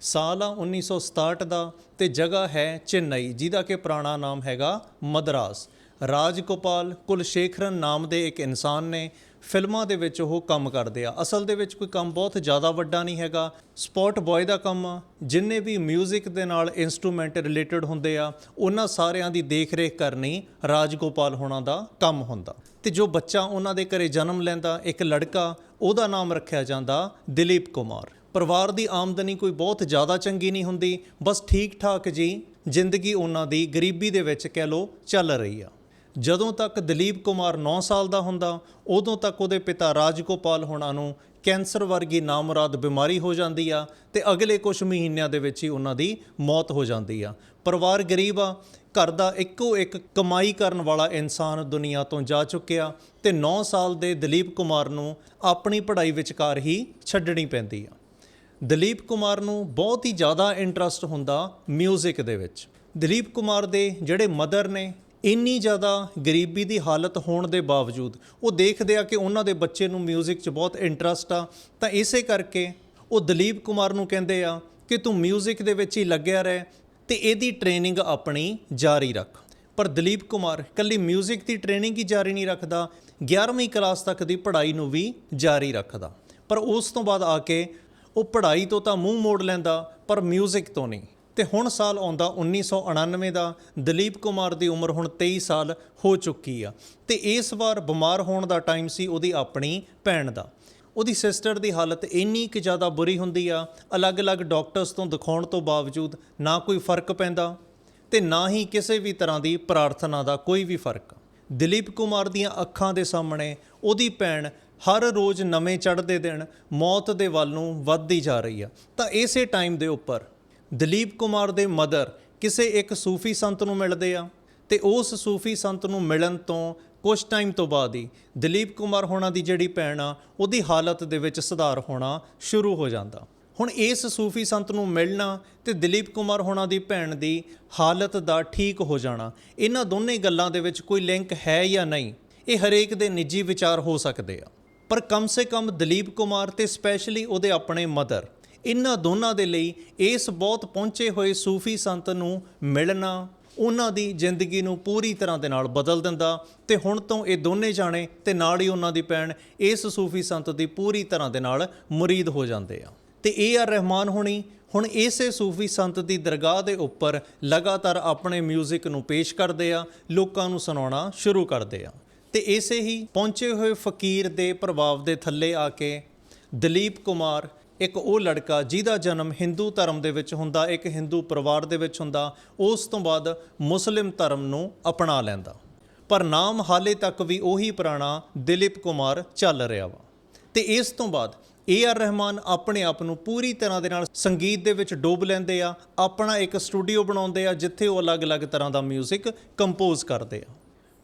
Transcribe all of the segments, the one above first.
ਸਾਲ ਆ 1967 ਦਾ ਤੇ ਜਗ੍ਹਾ ਹੈ ਚੇਨਈ, ਜਿਹਦਾ ਕਿ ਪੁਰਾਣਾ ਨਾਮ ਹੈਗਾ ਮਦਰਾਸ। ਰਾਜਗੋਪਾਲ ਕੁਲਸ਼ੇਖਰਨ ਨਾਮ ਦੇ ਇੱਕ ਇਨਸਾਨ ਨੇ ਫਿਲਮਾਂ ਦੇ ਵਿੱਚ ਉਹ ਕੰਮ ਕਰਦੇ ਆ। ਅਸਲ ਦੇ ਵਿੱਚ ਕੋਈ ਕੰਮ ਬਹੁਤ ਜ਼ਿਆਦਾ ਵੱਡਾ ਨਹੀਂ ਹੈਗਾ। ਸਪੌਟ ਬॉय ਦਾ ਕੰਮ ਆ। ਜਿੰਨੇ ਵੀ 뮤직 ਦੇ ਨਾਲ ਇਨਸਟਰੂਮੈਂਟ ਰਿਲੇਟਡ ਹੁੰਦੇ ਆ, ਉਹਨਾਂ ਸਾਰਿਆਂ ਦੀ ਦੇਖਰੇਖ ਕਰਨੀ ਰਾਜਗੋਪਾਲ ਹੋਣਾ ਦਾ ਕੰਮ ਹੁੰਦਾ। ਤੇ ਜੋ ਬੱਚਾ ਉਹਨਾਂ ਦੇ ਘਰੇ ਜਨਮ ਲੈਂਦਾ, ਇੱਕ ਲੜਕਾ, ਉਹਦਾ ਨਾਮ ਰੱਖਿਆ ਜਾਂਦਾ ਦਲੀਪ ਕੁਮਾਰ। ਪਰਿਵਾਰ ਦੀ ਆਮਦਨੀ ਕੋਈ ਬਹੁਤ ਜ਼ਿਆਦਾ ਚੰਗੀ ਨਹੀਂ ਹੁੰਦੀ। ਬਸ ਠੀਕ ਠਾਕ ਜੀ, ਜ਼ਿੰਦਗੀ ਉਹਨਾਂ ਦੀ ਗਰੀਬੀ ਦੇ ਵਿੱਚ ਕਹਿ ਲੋ ਚੱਲ ਰਹੀ ਆ। ਜਦੋਂ ਤੱਕ ਦਲੀਪ ਕੁਮਾਰ 9 ਸਾਲ ਦਾ ਹੁੰਦਾ, ਉਦੋਂ ਤੱਕ ਉਹਦੇ ਪਿਤਾ ਰਾਜਗੋਪਾਲ ਹੋਣਾ ਨੂੰ ਕੈਂਸਰ ਵਰਗੀ ਨਾਮੁਰਾਦ ਬਿਮਾਰੀ ਹੋ ਜਾਂਦੀ ਆ ਤੇ ਅਗਲੇ ਕੁਝ ਮਹੀਨਿਆਂ ਦੇ ਵਿੱਚ ਹੀ ਉਹਨਾਂ ਦੀ ਮੌਤ ਹੋ ਜਾਂਦੀ ਆ। ਪਰਿਵਾਰ ਗਰੀਬ ਆ, ਘਰ ਦਾ ਇੱਕੋ ਇੱਕ ਕਮਾਈ ਕਰਨ ਵਾਲਾ ਇਨਸਾਨ ਦੁਨੀਆ ਤੋਂ ਜਾ ਚੁੱਕਿਆ ਤੇ 9 ਸਾਲ ਦੇ ਦਲੀਪ ਕੁਮਾਰ ਨੂੰ ਆਪਣੀ ਪੜ੍ਹਾਈ ਵਿਚਕਾਰ ਹੀ ਛੱਡਣੀ ਪੈਂਦੀ ਆ। ਦਲੀਪ ਕੁਮਾਰ ਨੂੰ ਬਹੁਤ ਹੀ ਜ਼ਿਆਦਾ ਇੰਟਰਸਟ ਹੁੰਦਾ 뮤직 ਦੇ ਵਿੱਚ ਦਲੀਪ ਕੁਮਾਰ ਦੇ ਜਿਹੜੇ ਮਦਰ ਨੇ ਇੰਨੀ ਜ਼ਿਆਦਾ ਗਰੀਬੀ ਦੀ ਹਾਲਤ ਹੋਣ ਦੇ ਬਾਵਜੂਦ ਉਹ ਦੇਖਦੇ ਆ ਕਿ ਉਹਨਾਂ ਦੇ ਬੱਚੇ ਨੂੰ 뮤직 'ਚ ਬਹੁਤ ਇੰਟਰਸਟ ਆ ਤਾਂ ਇਸੇ ਕਰਕੇ ਉਹ ਦਲੀਪ ਕੁਮਾਰ ਨੂੰ ਕਹਿੰਦੇ ਆ ਕਿ ਤੂੰ 뮤직 ਦੇ ਵਿੱਚ ਹੀ ਲੱਗਿਆ ਰਹਿ ਤੇ ਇਹਦੀ ਟ੍ਰੇਨਿੰਗ ਆਪਣੀ ਜਾਰੀ ਰੱਖ ਪਰ ਦਲੀਪ ਕੁਮਾਰ ਕੱਲੀ 뮤직 ਦੀ ਟ੍ਰੇਨਿੰਗ ਹੀ ਜਾਰੀ ਨਹੀਂ ਰੱਖਦਾ 11ਵੀਂ ਕਲਾਸ ਤੱਕ ਦੀ ਪੜ੍ਹਾਈ ਨੂੰ ਵੀ ਜਾਰੀ ਰੱਖਦਾ ਪਰ ਉਸ ਤੋਂ ਬਾਅਦ ਆ ਕੇ ਉਹ ਪੜ੍ਹਾਈ ਤੋਂ ਤਾਂ ਮੂੰਹ ਮੋੜ ਲੈਂਦਾ, ਪਰ 뮤직 ਤੋਂ ਨਹੀਂ। ਤੇ ਹੁਣ ਸਾਲ ਆਉਂਦਾ 1999 ਦਾ, ਦਲੀਪ ਕੁਮਾਰ ਦੀ ਉਮਰ ਹੁਣ 23 ਸਾਲ ਹੋ ਚੁੱਕੀ ਆ। ਤੇ ਇਸ ਵਾਰ ਬਿਮਾਰ ਹੋਣ ਦਾ ਟਾਈਮ ਸੀ ਉਹਦੀ ਆਪਣੀ ਭੈਣ ਦਾ। ਉਹਦੀ ਸਿਸਟਰ ਦੀ ਹਾਲਤ ਇੰਨੀ ਕਿ ਜ਼ਿਆਦਾ ਬੁਰੀ ਹੁੰਦੀ ਆ, ਅਲੱਗ-ਅਲੱਗ ਡਾਕਟਰਸ ਤੋਂ ਦਿਖਾਉਣ ਤੋਂ ਬਾਵਜੂਦ ਨਾ ਕੋਈ ਫ਼ਰਕ ਪੈਂਦਾ ਤੇ ਨਾ ਹੀ ਕਿਸੇ ਵੀ ਤਰ੍ਹਾਂ ਦੀ ਪ੍ਰਾਰਥਨਾ ਦਾ ਕੋਈ ਵੀ ਫ਼ਰਕ। ਦਲੀਪ ਕੁਮਾਰ ਦੀਆਂ ਅੱਖਾਂ ਦੇ ਸਾਹਮਣੇ ਉਹਦੀ ਭੈਣ ਹਰ ਰੋਜ਼ ਨਵੇਂ ਚੜ੍ਹਦੇ ਦਿਨ ਮੌਤ ਦੇ ਵੱਲ ਨੂੰ ਵੱਧਦੀ ਜਾ ਰਹੀ ਆ। ਤਾਂ ਇਸੇ ਟਾਈਮ ਦੇ ਉੱਪਰ ਦਲੀਪ ਕੁਮਾਰ ਦੇ ਮਦਰ ਕਿਸੇ ਇੱਕ ਸੂਫੀ ਸੰਤ ਨੂੰ ਮਿਲਦੇ ਆ ਤੇ ਉਸ ਸੂਫੀ ਸੰਤ ਨੂੰ ਮਿਲਣ ਤੋਂ ਕੁਝ ਟਾਈਮ ਤੋਂ ਬਾਅਦ ਹੀ ਦਲੀਪ ਕੁਮਾਰ ਹੋਣਾ ਦੀ ਜਿਹੜੀ ਭੈਣ ਆ, ਉਹਦੀ ਹਾਲਤ ਦੇ ਵਿੱਚ ਸੁਧਾਰ ਹੋਣਾ ਸ਼ੁਰੂ ਹੋ ਜਾਂਦਾ। ਹੁਣ ਇਸ ਸੂਫੀ ਸੰਤ ਨੂੰ ਮਿਲਣਾ ਤੇ ਦਲੀਪ ਕੁਮਾਰ ਹੋਣਾ ਦੀ ਭੈਣ ਦੀ ਹਾਲਤ ਦਾ ਠੀਕ ਹੋ ਜਾਣਾ, ਇਹਨਾਂ ਦੋਨੇ ਗੱਲਾਂ ਦੇ ਵਿੱਚ ਕੋਈ ਲਿੰਕ ਹੈ ਜਾਂ ਨਹੀਂ, ਇਹ ਹਰੇਕ ਦੇ ਨਿੱਜੀ ਵਿਚਾਰ ਹੋ ਸਕਦੇ ਆ। ਪਰ ਕਮ ਸੇ ਕਮ ਦਲੀਪ ਕੁਮਾਰ ਤੇ ਸਪੈਸ਼ਲੀ ਉਹਦੇ ਆਪਣੇ ਮਦਰ ਇਹਨਾਂ ਦੋਨਾਂ ਦੇ ਲਈ ਇਸ ਬਹੁਤ ਪਹੁੰਚੇ ਹੋਏ ਸੂਫੀ ਸੰਤ ਨੂੰ ਮਿਲਣਾ, ਉਹਨਾਂ ਦੀ ਜ਼ਿੰਦਗੀ ਨੂੰ ਪੂਰੀ ਤਰ੍ਹਾਂ ਦੇ ਨਾਲ ਬਦਲ ਦਿੰਦਾ। ਤੇ ਹੁਣ ਤੋਂ ਇਹ ਦੋਨੇ ਜਾਣੇ ਤੇ ਨਾਲ ਹੀ ਉਹਨਾਂ ਦੀ ਭੈਣ ਇਸ ਸੂਫੀ ਸੰਤ ਦੀ ਪੂਰੀ ਤਰ੍ਹਾਂ ਦੇ ਨਾਲ ਮੁਰੀਦ ਹੋ ਜਾਂਦੇ ਆ। ਤੇ ਏ ਆਰ ਰਹਿਮਾਨ ਹੋਣੀ। ਹੁਣ ਇਸੇ ਸੂਫੀ ਸੰਤ ਦੀ ਦਰਗਾਹ ਦੇ ਉੱਪਰ ਲਗਾਤਾਰ ਆਪਣੇ 뮤직 ਨੂੰ ਪੇਸ਼ ਕਰਦੇ ਆ, ਲੋਕਾਂ ਨੂੰ ਸੁਣਾਉਣਾ ਸ਼ੁਰੂ ਕਰਦੇ ਆ। ਤੇ ਇਸੇ ਹੀ ਪਹੁੰਚੇ ਹੋਏ ਫਕੀਰ ਦੇ ਪ੍ਰਭਾਵ ਦੇ ਥੱਲੇ ਆ ਕੇ ਦਲੀਪ ਕੁਮਾਰ, ਇੱਕ ਉਹ ਲੜਕਾ ਜਿਹਦਾ ਜਨਮ ਹਿੰਦੂ ਧਰਮ ਦੇ ਵਿੱਚ ਹੁੰਦਾ, ਇੱਕ ਹਿੰਦੂ ਪਰਿਵਾਰ ਦੇ ਵਿੱਚ ਹੁੰਦਾ, ਉਸ ਤੋਂ ਬਾਅਦ ਮੁਸਲਿਮ ਧਰਮ ਨੂੰ ਅਪਣਾ ਲੈਂਦਾ। ਪਰ ਨਾਮ ਹਾਲੇ ਤੱਕ ਵੀ ਉਹੀ ਪੁਰਾਣਾ ਦਿਲੀਪ ਕੁਮਾਰ ਚੱਲ ਰਿਹਾ ਵਾ। ਤੇ ਇਸ ਤੋਂ ਬਾਅਦ ਏ ਆਰ ਰਹਿਮਾਨ ਆਪਣੇ ਆਪ ਨੂੰ ਪੂਰੀ ਤਰ੍ਹਾਂ ਦੇ ਨਾਲ ਸੰਗੀਤ ਦੇ ਵਿੱਚ ਡੋਬ ਲੈਂਦੇ ਆ, ਆਪਣਾ ਇੱਕ ਸਟੂਡੀਓ ਬਣਾਉਂਦੇ ਆ, ਜਿੱਥੇ ਉਹ ਅਲੱਗ-ਅਲੱਗ ਤਰ੍ਹਾਂ ਦਾ 뮤직 ਕੰਪੋਜ਼ ਕਰਦੇ ਆ।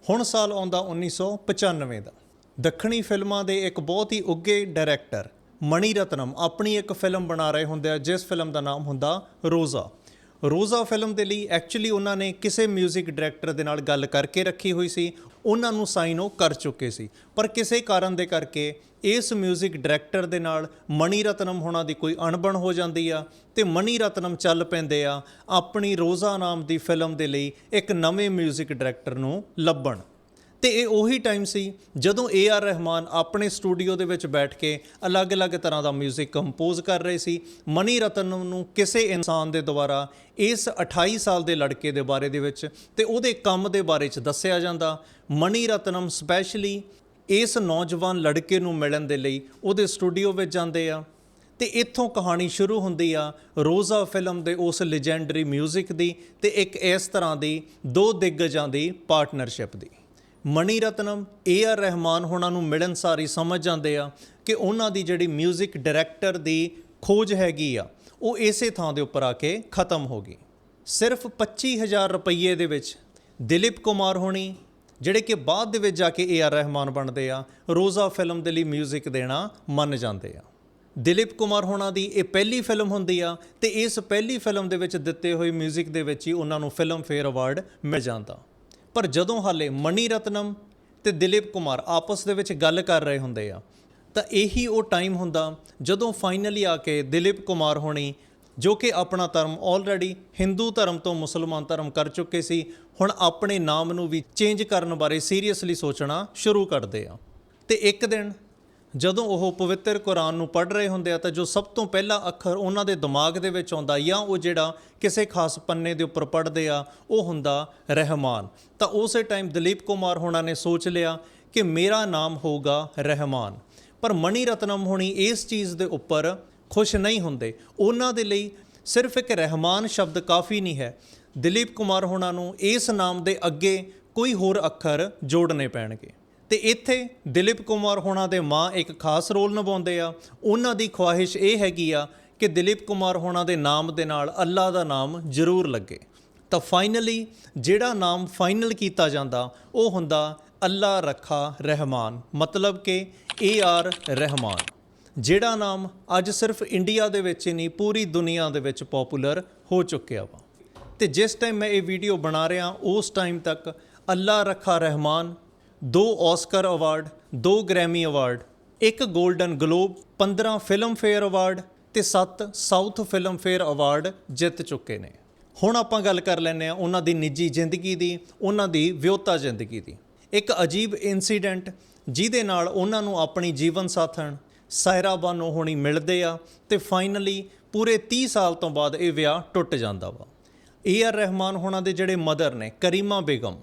ਹੁਣ ਸਾਲ ਆਉਂਦਾ 1995 ਦਾ। ਦੱਖਣੀ ਫਿਲਮਾਂ ਦੇ ਇੱਕ ਬਹੁਤ ਹੀ ਉੱਗੇ ਡਾਇਰੈਕਟਰ ਮਣੀ ਰਤਨਮ ਆਪਣੀ ਇੱਕ ਫਿਲਮ ਬਣਾ ਰਹੇ ਹੁੰਦੇ ਆ, ਜਿਸ ਫਿਲਮ ਦਾ ਨਾਮ ਹੁੰਦਾ ਰੋਜ਼ਾ। ਰੋਜ਼ਾ ਫਿਲਮ ਦੇ ਲਈ ਐਕਚੁਅਲੀ ਉਹਨਾਂ ਨੇ ਕਿਸੇ 뮤직 ਡਾਇਰੈਕਟਰ ਦੇ ਨਾਲ ਗੱਲ ਕਰਕੇ ਰੱਖੀ ਹੋਈ ਸੀ। ਉਹਨਾਂ ਨੂੰ ਸਾਈਨ ਉਹ ਕਰ ਚੁੱਕੇ ਸੀ ਪਰ ਕਿਸੇ ਕਾਰਨ ਦੇ ਕਰਕੇ ਇਸ 뮤직 ਡਾਇਰੈਕਟਰ ਦੇ ਨਾਲ ਮਣੀ ਰਤਨਮ ਹੋਣਾ ਦੀ ਕੋਈ ਅਣਬਣ ਹੋ ਜਾਂਦੀ ਆ ਤੇ ਮਣੀ ਰਤਨਮ ਚੱਲ ਪੈਂਦੇ ਆ ਆਪਣੀ ਰੋਜ਼ਾ ਨਾਮ ਦੀ ਫਿਲਮ ਦੇ ਲਈ ਇੱਕ ਨਵੇਂ 뮤직 ਡਾਇਰੈਕਟਰ ਨੂੰ ਲੱਭਣ ਤੇ ਇਹ ਉਹੀ ਟਾਈਮ ਸੀ ਜਦੋਂ ਏ ਆਰ ਰਹਿਮਾਨ ਆਪਣੇ ਸਟੂਡੀਓ ਦੇ ਵਿੱਚ ਬੈਠ ਕੇ ਅਲੱਗ-ਅਲੱਗ ਤਰ੍ਹਾਂ ਦਾ 뮤직 ਕੰਪੋਜ਼ ਕਰ ਰਹੇ ਸੀ ਮਨੀ ਰਤਨਮ ਨੂੰ ਕਿਸੇ ਇਨਸਾਨ ਦੇ ਦੁਆਰਾ ਇਸ 28 ਸਾਲ ਦੇ ਲੜਕੇ ਦੇ ਬਾਰੇ ਦੇ ਵਿੱਚ ਤੇ ਉਹਦੇ ਕੰਮ ਦੇ ਬਾਰੇ ਚ ਦੱਸਿਆ ਜਾਂਦਾ ਮਨੀ ਰਤਨਮ ਸਪੈਸ਼ਲੀ ਇਸ ਨੌਜਵਾਨ ਲੜਕੇ ਨੂੰ ਮਿਲਣ ਦੇ ਲਈ ਉਹਦੇ ਸਟੂਡੀਓ ਵਿੱਚ ਜਾਂਦੇ ਆ ਤੇ ਇੱਥੋਂ ਕਹਾਣੀ ਸ਼ੁਰੂ ਹੁੰਦੀ ਆ ਰੋਜ਼ਾ ਫਿਲਮ ਦੇ ਉਸ ਲੈਜੈਂਡਰੀ 뮤직 ਦੀ ਤੇ ਇੱਕ ਇਸ ਤਰ੍ਹਾਂ ਦੀ ਦੋ ਦਿੱਗਜਾਂ ਦੀ ਪਾਰਟਨਰਸ਼ਿਪ ਦੀ ਮਣੀ ਰਤਨਮ ਏ ਆਰ ਰਹਿਮਾਨ ਹੋਣਾ ਨੂੰ ਮਿਲਣ ਸਾਰੀ ਸਮਝ ਜਾਂਦੇ ਆ ਕਿ ਉਹਨਾਂ ਦੀ ਜਿਹੜੀ 뮤직 ਡਾਇਰੈਕਟਰ ਦੀ ਖੋਜ ਹੈਗੀ ਆ ਉਹ ਇਸੇ ਥਾਂ ਦੇ ਉੱਪਰ ਆ ਕੇ ਖਤਮ ਹੋ ਗਈ ਸਿਰਫ 25000 ਰੁਪਏ ਦੇ ਵਿੱਚ ਦਿਲੀਪ ਕੁਮਾਰ ਹੋਣੀ ਜਿਹੜੇ ਕਿ ਬਾਅਦ ਦੇ ਵਿੱਚ ਜਾ ਕੇ ਏ ਆਰ ਰਹਿਮਾਨ ਬਣਦੇ ਆ ਰੋਜ਼ਾ ਫਿਲਮ ਦੇ ਲਈ 뮤직 ਦੇਣਾ ਮੰਨ ਜਾਂਦੇ ਆ ਦਿਲੀਪ ਕੁਮਾਰ ਹੋਣਾ ਦੀ ਇਹ ਪਹਿਲੀ ਫਿਲਮ ਹੁੰਦੀ ਆ ਤੇ ਇਸ ਪਹਿਲੀ ਫਿਲਮ ਦੇ ਵਿੱਚ ਦਿੱਤੇ ਹੋਏ 뮤직 ਦੇ ਵਿੱਚ ਹੀ ਉਹਨਾਂ ਨੂੰ ਫਿਲਮ ਫੇਅਰ ਅਵਾਰਡ ਮਿਲ ਜਾਂਦਾ ਪਰ ਜਦੋਂ ਹਾਲੇ ਮਣੀ ਰਤਨਮ ਤੇ ਦਿਲੀਪ ਕੁਮਾਰ ਆਪਸ ਦੇ ਵਿੱਚ ਗੱਲ ਕਰ ਰਹੇ ਹੁੰਦੇ ਆ, ਤਾਂ ਇਹੀ ਉਹ ਟਾਈਮ ਹੁੰਦਾ ਜਦੋਂ ਫਾਈਨਲੀ ਆ ਕੇ ਦਿਲੀਪ ਕੁਮਾਰ ਹੋਣੀ, ਜੋ ਕਿ ਆਪਣਾ ਧਰਮ ਆਲਰੇਡੀ ਹਿੰਦੂ ਧਰਮ ਤੋਂ ਮੁਸਲਮਾਨ ਧਰਮ ਕਰ ਚੁੱਕੇ ਸੀ, ਹੁਣ ਆਪਣੇ ਨਾਮ ਨੂੰ ਵੀ ਚੇਂਜ ਕਰਨ ਬਾਰੇ ਸੀਰੀਅਸਲੀ ਸੋਚਣਾ ਸ਼ੁਰੂ ਕਰਦੇ ਆ। ਤੇ ਇੱਕ ਦਿਨ ਜਦੋਂ ਉਹ ਪਵਿੱਤਰ ਕੁਰਾਨ ਨੂੰ ਪੜ੍ਹ ਰਹੇ ਹੁੰਦੇ ਆ ਤਾਂ ਜੋ ਸਭ ਤੋਂ ਪਹਿਲਾ ਅੱਖਰ ਉਹਨਾਂ ਦੇ ਦਿਮਾਗ ਦੇ ਵਿੱਚ ਆਉਂਦਾ ਜਾਂ ਉਹ ਜਿਹੜਾ ਕਿਸੇ ਖਾਸ ਪੰਨੇ ਦੇ ਉੱਪਰ ਪੜ੍ਹਦੇ ਆ, ਉਹ ਹੁੰਦਾ ਰਹਿਮਾਨ। ਤਾਂ ਉਸੇ ਟਾਈਮ ਦਲੀਪ ਕੁਮਾਰ ਹੋਣਾ ਨੇ ਸੋਚ ਲਿਆ ਕਿ ਮੇਰਾ ਨਾਮ ਹੋਊਗਾ ਰਹਿਮਾਨ। ਪਰ ਮਣੀ ਰਤਨਮ ਹੋਣੀ ਇਸ ਚੀਜ਼ ਦੇ ਉੱਪਰ ਖੁਸ਼ ਨਹੀਂ ਹੁੰਦੇ। ਉਹਨਾਂ ਦੇ ਲਈ ਸਿਰਫ ਇੱਕ ਰਹਿਮਾਨ ਸ਼ਬਦ ਕਾਫੀ ਨਹੀਂ ਹੈ। ਦਲੀਪ ਕੁਮਾਰ ਹੋਣਾ ਨੂੰ ਇਸ ਨਾਮ ਦੇ ਅੱਗੇ ਕੋਈ ਹੋਰ ਅੱਖਰ ਜੋੜਨੇ ਪੈਣਗੇ। ਤੇ ਇੱਥੇ ਦਿਲੀਪ ਕੁਮਾਰ ਹੋਣਾ ਦੇ ਮਾਂ ਇੱਕ ਖਾਸ ਰੋਲ ਨਿਭਾਉਂਦੇ ਆ। ਉਹਨਾਂ ਦੀ ਖੁਆਇਸ਼ ਇਹ ਹੈਗੀ ਆ ਕਿ ਦਿਲੀਪ ਕੁਮਾਰ ਹੋਣਾ ਦੇ ਨਾਮ ਦੇ ਨਾਲ ਅੱਲਾ ਦਾ ਨਾਮ ਜ਼ਰੂਰ ਲੱਗੇ। ਤਾਂ ਫਾਈਨਲੀ ਜਿਹੜਾ ਨਾਮ ਫਾਈਨਲ ਕੀਤਾ ਜਾਂਦਾ, ਉਹ ਹੁੰਦਾ ਅੱਲਾ ਰੱਖਾ ਰਹਿਮਾਨ। ਮਤਲਬ ਕਿ ਏ ਆਰ ਰਹਿਮਾਨ। ਜਿਹੜਾ ਨਾਮ ਅੱਜ ਸਿਰਫ ਇੰਡੀਆ ਦੇ ਵਿੱਚ ਹੀ ਨਹੀਂ, ਪੂਰੀ ਦੁਨੀਆ ਦੇ ਵਿੱਚ ਪਪੂਲਰ ਹੋ ਚੁੱਕਿਆ ਵਾ। ਤੇ ਜਿਸ ਟਾਈਮ ਮੈਂ ਇਹ ਵੀਡੀਓ ਬਣਾ ਰਿਹਾ, ਉਸ ਟਾਈਮ ਤੱਕ ਅੱਲਾ ਰੱਖਾ ਰਹਿਮਾਨ ਦੋ ਆਸਕਰ ਅਵਾਰਡ, ਦੋ ਗ੍ਰੈਮੀ ਅਵਾਰਡ, ਇੱਕ 골ਡਨ ਗਲੋਬ 15 ਫਿਲਮਫੇਅਰ ਅਵਾਰਡ ਤੇ 7 ਸਾਊਥ ਫਿਲਮਫੇਅਰ ਅਵਾਰਡ ਜਿੱਤ ਚੁੱਕੇ ਨੇ। ਹੁਣ ਆਪਾਂ ਗੱਲ ਕਰ ਲੈਂਦੇ ਆ ਉਹਨਾਂ ਦੀ ਨਿੱਜੀ ਜ਼ਿੰਦਗੀ ਦੀ, ਉਹਨਾਂ ਦੀ ਵਿਅਹਤਾ ਜ਼ਿੰਦਗੀ ਦੀ। ਇੱਕ ਅਜੀਬ ਇਨਸੀਡੈਂਟ ਜਿਹਦੇ ਨਾਲ ਉਹਨਾਂ ਨੂੰ ਆਪਣੀ ਜੀਵਨ ਸਾਥਣ ਸਾਇਰਾ ਬਾਨੋ ਹੋਣੀ ਮਿਲਦੇ ਆ ਤੇ ਫਾਈਨਲੀ ਪੂਰੇ 30 ਸਾਲ ਤੋਂ ਬਾਅਦ ਇਹ ਵਿਆਹ ਟੁੱਟ ਜਾਂਦਾ ਵਾ। ਏ ਆਰ ਰਹਿਮਾਨ ਹੋਣਾ ਦੇ ਜਿਹੜੇ ਮਦਰ ਨੇ, ਕਰੀਮਾ ਬੇਗਮ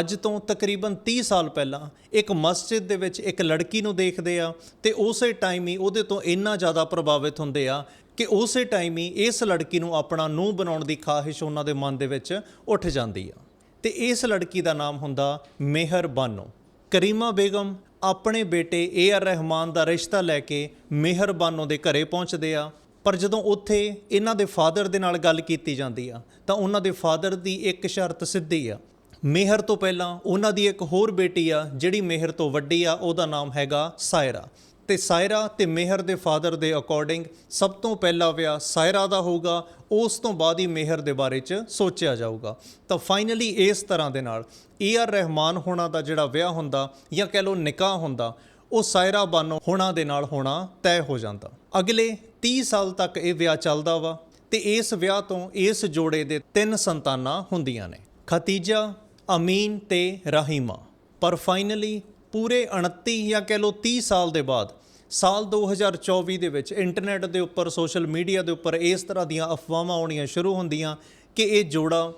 ਅੱਜ ਤੋਂ ਤਕਰੀਬਨ 30 ਸਾਲ ਪਹਿਲਾਂ ਇੱਕ ਮਸਜਿਦ ਦੇ ਵਿੱਚ ਇੱਕ ਲੜਕੀ ਨੂੰ ਦੇਖਦੇ ਆ ਤੇ ਉਸੇ ਟਾਈਮ ਹੀ ਉਹਦੇ ਤੋਂ ਇੰਨਾ ਜ਼ਿਆਦਾ ਪ੍ਰਭਾਵਿਤ ਹੁੰਦੇ ਆ ਕਿ ਉਸੇ ਟਾਈਮ ਹੀ ਇਸ ਲੜਕੀ ਨੂੰ ਆਪਣਾ ਨੂੰਹ ਬਣਾਉਣ ਦੀ ਖਾਹਿਸ਼ ਉਹਨਾਂ ਦੇ ਮਨ ਦੇ ਵਿੱਚ ਉੱਠ ਜਾਂਦੀ ਆ। ਤੇ ਇਸ ਲੜਕੀ ਦਾ ਨਾਮ ਹੁੰਦਾ ਮਿਹਰ ਬਾਨੋ ਕਰੀਮਾ ਬੇਗਮ ਆਪਣੇ ਬੇਟੇ ਏ ਆਰ ਰਹਿਮਾਨ ਦਾ ਰਿਸ਼ਤਾ ਲੈ ਕੇ ਮਿਹਰ ਬਾਨੋ ਦੇ ਘਰੇ ਪਹੁੰਚਦੇ ਆ। ਪਰ ਜਦੋਂ ਉੱਥੇ ਇਹਨਾਂ ਦੇ ਫਾਦਰ ਦੇ ਨਾਲ ਗੱਲ ਕੀਤੀ ਜਾਂਦੀ ਆ, ਤਾਂ ਉਹਨਾਂ ਦੇ ਫਾਦਰ ਦੀ ਇੱਕ ਸ਼ਰਤ ਸਿੱਧੀ ਆ ਮਿਹਰ ਤੋਂ ਪਹਿਲਾਂ ਉਹਨਾਂ ਦੀ ਇੱਕ ਹੋਰ ਬੇਟੀ ਆ, ਜਿਹੜੀ ਮਿਹਰ ਤੋਂ ਵੱਡੀ ਆ, ਉਹਦਾ ਨਾਮ ਹੈਗਾ ਸਾਇਰਾ। ਤੇ ਸਾਇਰਾ ਤੇ ਮਿਹਰ ਦੇ ਫਾਦਰ ਦੇ ਅਕੋਰਡਿੰਗ ਸਭ ਤੋਂ ਪਹਿਲਾ ਵਿਆਹ ਸਾਇਰਾ ਦਾ ਹੋਊਗਾ, ਉਸ ਤੋਂ ਬਾਅਦ ਹੀ ਮਿਹਰ ਦੇ ਬਾਰੇ 'ਚ ਸੋਚਿਆ ਜਾਊਗਾ। ਤਾਂ ਫਾਈਨਲੀ ਇਸ ਤਰ੍ਹਾਂ ਦੇ ਨਾਲ ਏ ਆਰ ਰਹਿਮਾਨ ਹੋਣਾ ਦਾ ਜਿਹੜਾ ਵਿਆਹ ਹੁੰਦਾ ਜਾਂ ਕਹਿ ਲਓ ਨਿਕਾਹ ਹੁੰਦਾ, ਉਹ ਸਾਇਰਾ ਬਾਨੋ ਹੋਣਾ ਦੇ ਨਾਲ ਹੋਣਾ ਤੈਅ ਹੋ ਜਾਂਦਾ। ਅਗਲੇ 30 ਸਾਲ ਤੱਕ ਇਹ ਵਿਆਹ ਚੱਲਦਾ ਵਾ ਤੇ ਇਸ ਵਿਆਹ ਤੋਂ ਇਸ ਜੋੜੇ ਦੇ ਤਿੰਨ ਸੰਤਾਨਾਂ ਹੁੰਦੀਆਂ ਨੇ। ਖਤੀਜਾ ਅਮੀਨ ਤੇ ਰਾਹੀਮਾ। ਪਰ ਫਾਈਨਲੀ ਪੂਰੇ 29 ਜਾਂ ਕਹਿ ਲਓ 30 ਸਾਲ ਦੇ ਬਾਅਦ, ਸਾਲ 2024 ਦੇ ਵਿੱਚ ਇੰਟਰਨੈਟ ਦੇ ਉੱਪਰ ਸੋਸ਼ਲ ਮੀਡੀਆ ਦੇ ਉੱਪਰ ਇਸ ਤਰ੍ਹਾਂ ਦੀਆਂ ਅਫਵਾਹਾਂ ਆਉਣੀਆਂ ਸ਼ੁਰੂ ਹੁੰਦੀਆਂ ਕਿ ਇਹ ਜੋੜਾ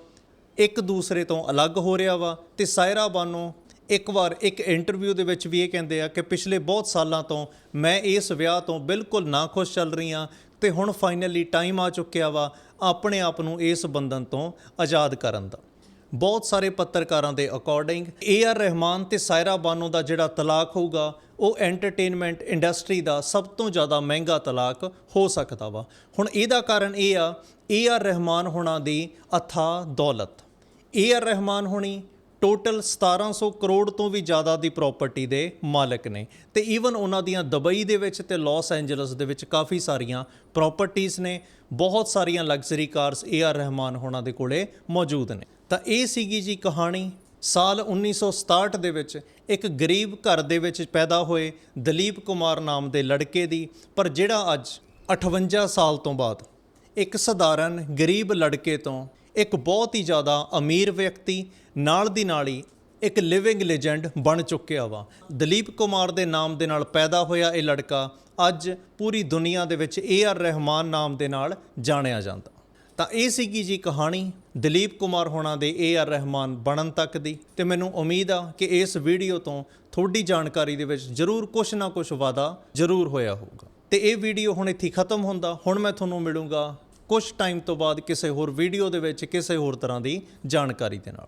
ਇੱਕ ਦੂਸਰੇ ਤੋਂ ਅਲੱਗ ਹੋ ਰਿਹਾ ਵਾ ਤੇ ਸਾਇਰਾ ਬਾਨੋ ਇੱਕ ਵਾਰ ਇੱਕ ਇੰਟਰਵਿਊ ਦੇ ਵਿੱਚ ਵੀ ਇਹ ਕਹਿੰਦੇ ਆ ਕਿ ਪਿਛਲੇ ਬਹੁਤ ਸਾਲਾਂ ਤੋਂ ਮੈਂ ਇਸ ਵਿਆਹ ਤੋਂ ਬਿਲਕੁਲ ਨਾ ਖੁਸ਼ ਚੱਲ ਰਹੀ ਹਾਂ ਤੇ ਹੁਣ ਫਾਈਨਲੀ ਟਾਈਮ ਆ ਚੁੱਕਿਆ ਵਾ ਆਪਣੇ ਆਪ ਨੂੰ ਇਸ ਬੰਧਨ ਤੋਂ ਆਜ਼ਾਦ ਕਰਨ ਦਾ। ਬਹੁਤ ਸਾਰੇ ਪੱਤਰਕਾਰਾਂ ਦੇ ਅਕੋਰਡਿੰਗ ਏ ਆਰ ਰਹਿਮਾਨ ਤੇ ਸਾਇਰਾ ਬਾਨੋ ਦਾ ਜਿਹੜਾ ਤਲਾਕ ਹੋਊਗਾ, ਉਹ ਐਂਟਰਟੇਨਮੈਂਟ ਇੰਡਸਟਰੀ ਦਾ ਸਭ ਤੋਂ ਜ਼ਿਆਦਾ ਮਹਿੰਗਾ ਤਲਾਕ ਹੋ ਸਕਦਾ ਵਾ। ਹੁਣ ਇਹਦਾ ਕਾਰਨ ਇਹ ਆ ਏ ਆਰ ਰਹਿਮਾਨ ਹੋਣਾ ਦੀ ਅਥਾ ਦੌਲਤ। ਏ ਆਰ ਰਹਿਮਾਨ ਹੋਣੀ ਟੋਟਲ 1700 ਕਰੋੜ ਤੋਂ ਵੀ ਜ਼ਿਆਦਾ ਦੀ ਪ੍ਰਾਪਰਟੀ ਦੇ ਮਾਲਕ ਨੇ। ਤੇ ਈਵਨ ਉਹਨਾਂ ਦੀਆਂ ਦੁਬਈ ਦੇ ਵਿੱਚ ਤੇ ਲਾਸ ਐਂਜਲਸ ਦੇ ਵਿੱਚ ਕਾਫੀ ਸਾਰੀਆਂ ਪ੍ਰਾਪਰਟੀਆਂ ਨੇ। ਬਹੁਤ ਸਾਰੀਆਂ luxury cars A R Rahman ਹੋਣਾ ਦੇ ਕੋਲੇ ਮੌਜੂਦ ਨੇ। ਤਾਂ ਇਹ ਸੀਗੀ ਜੀ ਕਹਾਣੀ, ਸਾਲ 1967 ਦੇ ਵਿੱਚ ਇੱਕ ਗਰੀਬ ਘਰ ਦੇ ਵਿੱਚ ਪੈਦਾ ਹੋਏ ਦਲੀਪ ਕੁਮਾਰ ਨਾਮ ਦੇ ਲੜਕੇ ਦੀ, ਪਰ ਜਿਹੜਾ ਅੱਜ 58 ਸਾਲ ਤੋਂ ਬਾਅਦ ਇੱਕ ਸਧਾਰਨ ਗਰੀਬ ਲੜਕੇ ਤੋਂ ਇੱਕ ਬਹੁਤ ਹੀ ਜ਼ਿਆਦਾ ਅਮੀਰ ਵਿਅਕਤੀ ਨਾਲ ਦੀ ਨਾਲ ਹੀ ਇੱਕ ਲਿਵਿੰਗ ਲੈਜੈਂਡ ਬਣ ਚੁੱਕਿਆ ਵਾ। ਦਲੀਪ ਕੁਮਾਰ ਦੇ ਨਾਮ ਦੇ ਨਾਲ ਪੈਦਾ ਹੋਇਆ ਇਹ ਲੜਕਾ ਅੱਜ ਪੂਰੀ ਦੁਨੀਆ ਦੇ ਵਿੱਚ ਏ ਆਰ ਰਹਿਮਾਨ ਨਾਮ ਦੇ ਨਾਲ ਜਾਣਿਆ ਜਾਂਦਾ। ਤਾਂ ਇਹ ਸੀਗੀ ਜੀ ਕਹਾਣੀ ਦਲੀਪ ਕੁਮਾਰ ਹੋਣਾ ਦੇ ਏ ਆਰ ਰਹਿਮਾਨ ਬਣਨ ਤੱਕ ਦੀ ਤੇ ਮੈਨੂੰ ਉਮੀਦ ਆ ਕਿ ਇਸ ਵੀਡੀਓ ਤੋਂ ਥੋੜੀ ਜਾਣਕਾਰੀ ਦੇ ਵਿੱਚ ਜ਼ਰੂਰ ਕੁਝ ਨਾ ਕੁਝ ਵਾਦਾ ਜ਼ਰੂਰ ਹੋਇਆ ਹੋਊਗਾ। ਤੇ ਇਹ ਵੀਡੀਓ ਹੁਣ ਇੱਥੇ ਖਤਮ ਹੁੰਦਾ। ਹੁਣ ਮੈਂ ਤੁਹਾਨੂੰ ਮਿਲੂੰਗਾ ਕੁਝ ਟਾਈਮ ਤੋਂ ਬਾਅਦ ਕਿਸੇ ਹੋਰ ਵੀਡੀਓ ਦੇ ਵਿੱਚ ਕਿਸੇ ਹੋਰ ਤਰ੍ਹਾਂ ਦੀ ਜਾਣਕਾਰੀ ਦੇ ਨਾਲ।